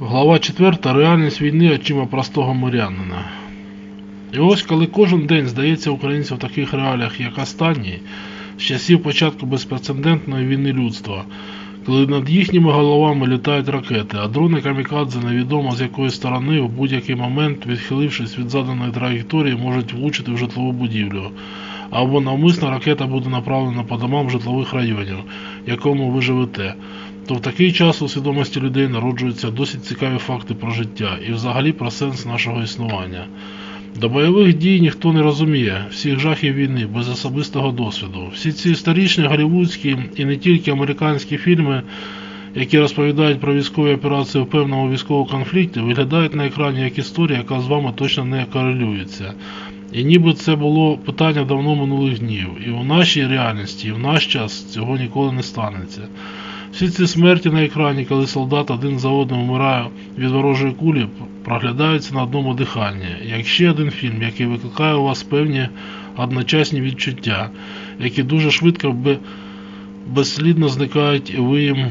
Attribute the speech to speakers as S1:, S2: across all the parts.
S1: Глава 4. Реальність війни очима простого мирянина. І ось коли кожен день здається українцям в таких реаліях, як останній, з часів початку безпрецедентної війни людства, коли над їхніми головами літають ракети, а дрони камікадзе невідомо з якої сторони в будь-який момент, відхилившись від заданої траєкторії, можуть влучити в житлову будівлю. Або навмисно ракета буде направлена по домам житлових районів, в якому ви живете то в такий час у свідомості людей народжуються досить цікаві факти про життя і взагалі про сенс нашого існування. До бойових дій ніхто не розуміє всіх жахів війни без особистого досвіду. Всі ці історичні голівудські і не тільки американські фільми, які розповідають про військові операції в певному військовому конфлікті, виглядають на екрані як історія, яка з вами точно не корелюється. І ніби це було питання давно минулих днів. І в нашій реальності, і в наш час цього ніколи не станеться. Всі ці смерті на екрані, коли солдат один за одним вмирає від ворожої кулі, проглядаються на одному диханні, як ще один фільм, який викликає у вас певні одночасні відчуття, які дуже швидко бе- безслідно зникають, і ви їм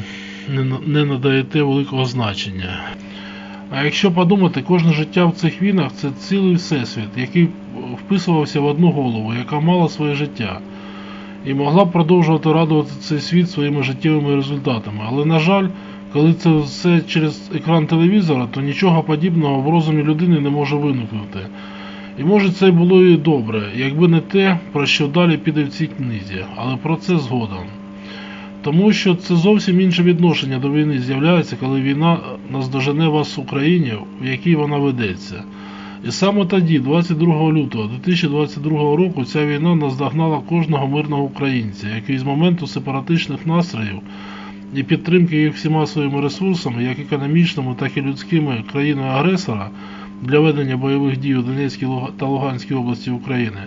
S1: не надаєте великого значення. А якщо подумати, кожне життя в цих війнах це цілий всесвіт, який вписувався в одну голову, яка мала своє життя і могла б продовжувати радувати цей світ своїми життєвими результатами. Але, на жаль, коли це все через екран телевізора, то нічого подібного в розумі людини не може виникнути. І може це було і добре, якби не те, про що далі піде в цій книзі, але про це згодом. Тому що це зовсім інше відношення до війни з'являється, коли війна наздожене вас в Україні, в якій вона ведеться. І саме тоді, 22 лютого 2022 року, ця війна наздогнала кожного мирного українця, який з моменту сепаратичних настроїв і підтримки їх всіма своїми ресурсами, як економічними, так і людськими країною агресора для ведення бойових дій у Донецькій та Луганській області України,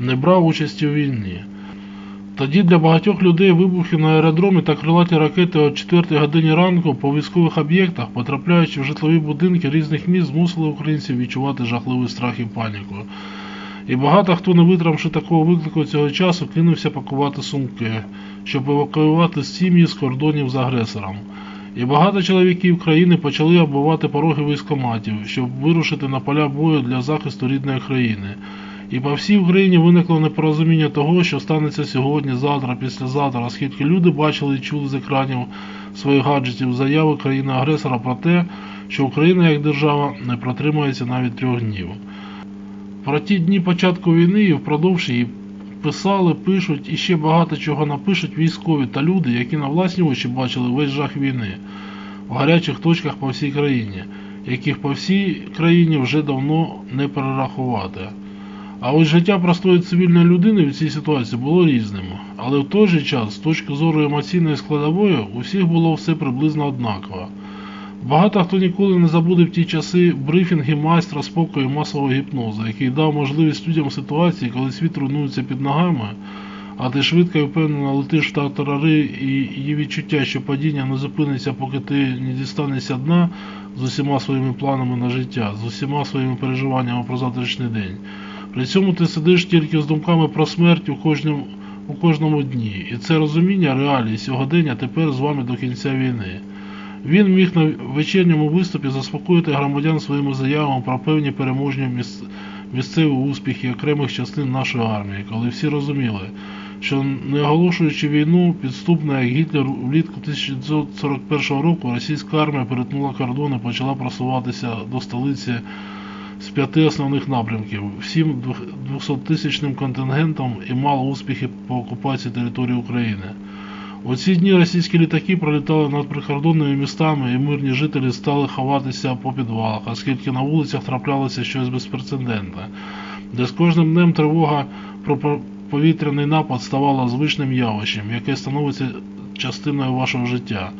S1: не брав участі у війні. Тоді для багатьох людей вибухи на аеродромі та крилаті ракети о 4 годині ранку по військових об'єктах, потрапляючи в житлові будинки різних міст, змусили українців відчувати жахливий страх і паніку. І багато хто, не витримавши такого виклику цього часу, кинувся пакувати сумки, щоб евакуювати сім'ї з кордонів з агресором. І багато чоловіків країни почали оббивати пороги військоматів, щоб вирушити на поля бою для захисту рідної країни. І по всій Україні виникло непорозуміння того, що станеться сьогодні, завтра, післязавтра, оскільки люди бачили і чули з екранів своїх гаджетів заяви країни-агресора про те, що Україна як держава не протримається навіть трьох днів. Про ті дні початку війни і впродовж її писали, пишуть і ще багато чого напишуть військові та люди, які на власні очі бачили весь жах війни в гарячих точках по всій країні, яких по всій країні вже давно не перерахувати. А ось життя простої цивільної людини в цій ситуації було різним. Але в той же час, з точки зору емоційної складової, у всіх було все приблизно однаково. Багато хто ніколи не забуде в ті часи брифінги майстра спокою масового гіпнозу, який дав можливість людям ситуації, коли світ руйнується під ногами, а ти швидко і впевнено летиш в тартарари і її відчуття, що падіння не зупиниться, поки ти не дістанешся дна з усіма своїми планами на життя, з усіма своїми переживаннями про завтрашній день. При цьому ти сидиш тільки з думками про смерть у кожному, у кожному дні, і це розуміння реалій сьогодення тепер з вами до кінця війни. Він міг на вечірньому виступі заспокоїти громадян своїми заявами про певні переможні міс... місцеві успіхи окремих частин нашої армії, коли всі розуміли, що не оголошуючи війну, підступна як Гітлер влітку 1941 року російська армія перетнула кордон і почала просуватися до столиці з п'яти основних напрямків, всім 200-тисячним контингентом і мало успіхи по окупації території України. У ці дні російські літаки пролітали над прикордонними містами, і мирні жителі стали ховатися по підвалах, оскільки на вулицях траплялося щось безпрецедентне, де з кожним днем тривога про повітряний напад ставала звичним явищем, яке становиться частиною вашого життя.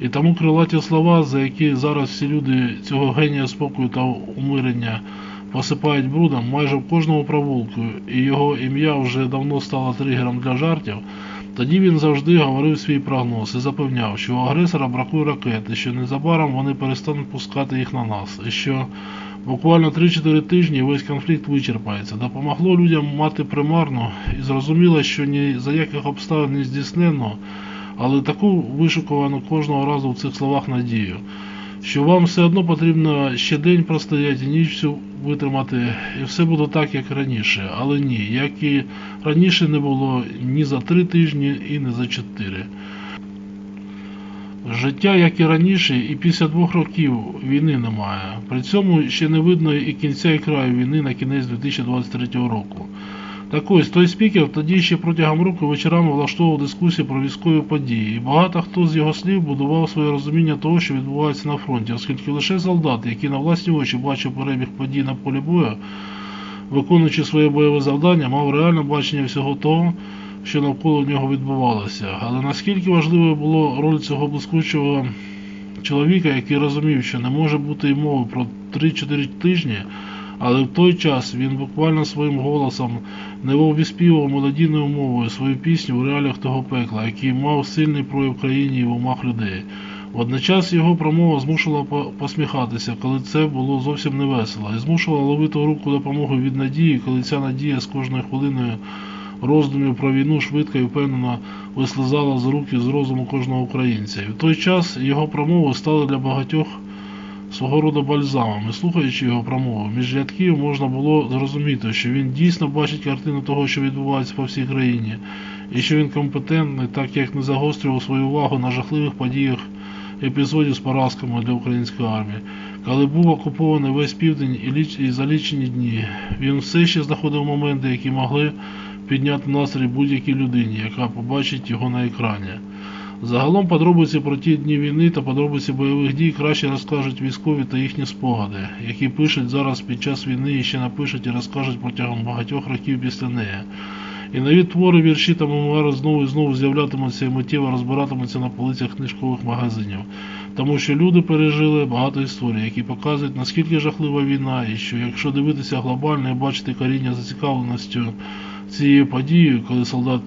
S1: І тому крилаті слова, за які зараз всі люди цього генія спокою та умирення посипають брудом майже в кожному провулку, і його ім'я вже давно стало тригером для жартів, тоді він завжди говорив свій прогноз і запевняв, що у агресора бракує ракет, і що незабаром вони перестануть пускати їх на нас, і що буквально 3-4 тижні весь конфлікт вичерпається. Допомогло людям мати примарну і зрозуміло, що ні за яких обставин не здійснено, але таку вишукувану кожного разу в цих словах надію, що вам все одно потрібно ще день простояти, ніч всю витримати, і все буде так, як раніше. Але ні, як і раніше не було ні за три тижні і не за чотири. Життя, як і раніше, і після двох років війни немає. При цьому ще не видно і кінця і краю війни на кінець 2023 року. Так ось, той спікер тоді ще протягом року вечорами влаштовував дискусії про військові події, і багато хто з його слів будував своє розуміння того, що відбувається на фронті, оскільки лише солдат, який на власні очі бачив перебіг подій на полі бою, виконуючи своє бойове завдання, мав реальне бачення всього того, що навколо нього відбувалося. Але наскільки важливою було роль цього блискучого чоловіка, який розумів, що не може бути й мови про 3-4 тижні, але в той час він буквально своїм голосом немов відспівав молодійною мовою свою пісню в реаліях того пекла, який мав сильний прояв країні і в умах людей. Водночас його промова змушувала по- посміхатися, коли це було зовсім не весело, і змушувала ловити руку допомоги від надії, коли ця надія з кожною хвилиною роздумів про війну швидко і впевнено вислизала з рук з розуму кожного українця. І в той час його промови стали для багатьох свого роду бальзамом. І слухаючи його промову, між рядків можна було зрозуміти, що він дійсно бачить картину того, що відбувається по всій країні, і що він компетентний, так як не загострював свою увагу на жахливих подіях епізодів з поразками для української армії. Коли був окупований весь південь і, ліч... і за лічені дні, він все ще знаходив моменти, які могли підняти настрій будь-якій людині, яка побачить його на екрані. Загалом подробиці про ті дні війни та подробиці бойових дій краще розкажуть військові та їхні спогади, які пишуть зараз під час війни і ще напишуть і розкажуть протягом багатьох років після неї. І нові твори, вірші та мемуари знову і знову з'являтимуться і миттєво розбиратимуться на полицях книжкових магазинів. Тому що люди пережили багато історій, які показують, наскільки жахлива війна, і що якщо дивитися глобально і бачити коріння зацікавленістю цією подією, коли солдат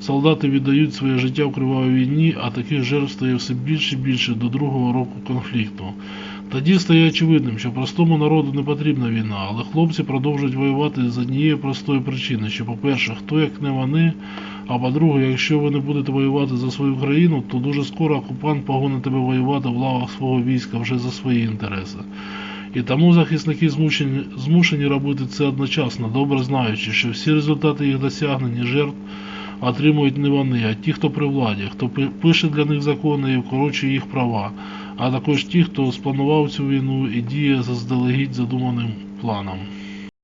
S1: Солдати віддають своє життя в кривавій війні, а таких жертв стає все більше і більше до другого року конфлікту. Тоді стає очевидним, що простому народу не потрібна війна, але хлопці продовжують воювати з однієї простої причини, що, по-перше, хто як не вони, а по-друге, якщо ви не будете воювати за свою країну, то дуже скоро окупант погонить тебе воювати в лавах свого війська вже за свої інтереси. І тому захисники змушені, змушені робити це одночасно, добре знаючи, що всі результати їх досягнень і жертв отримують не вони, а ті, хто при владі, хто пише для них закони і вкорочує їх права, а також ті, хто спланував цю війну і діє заздалегідь задуманим планом.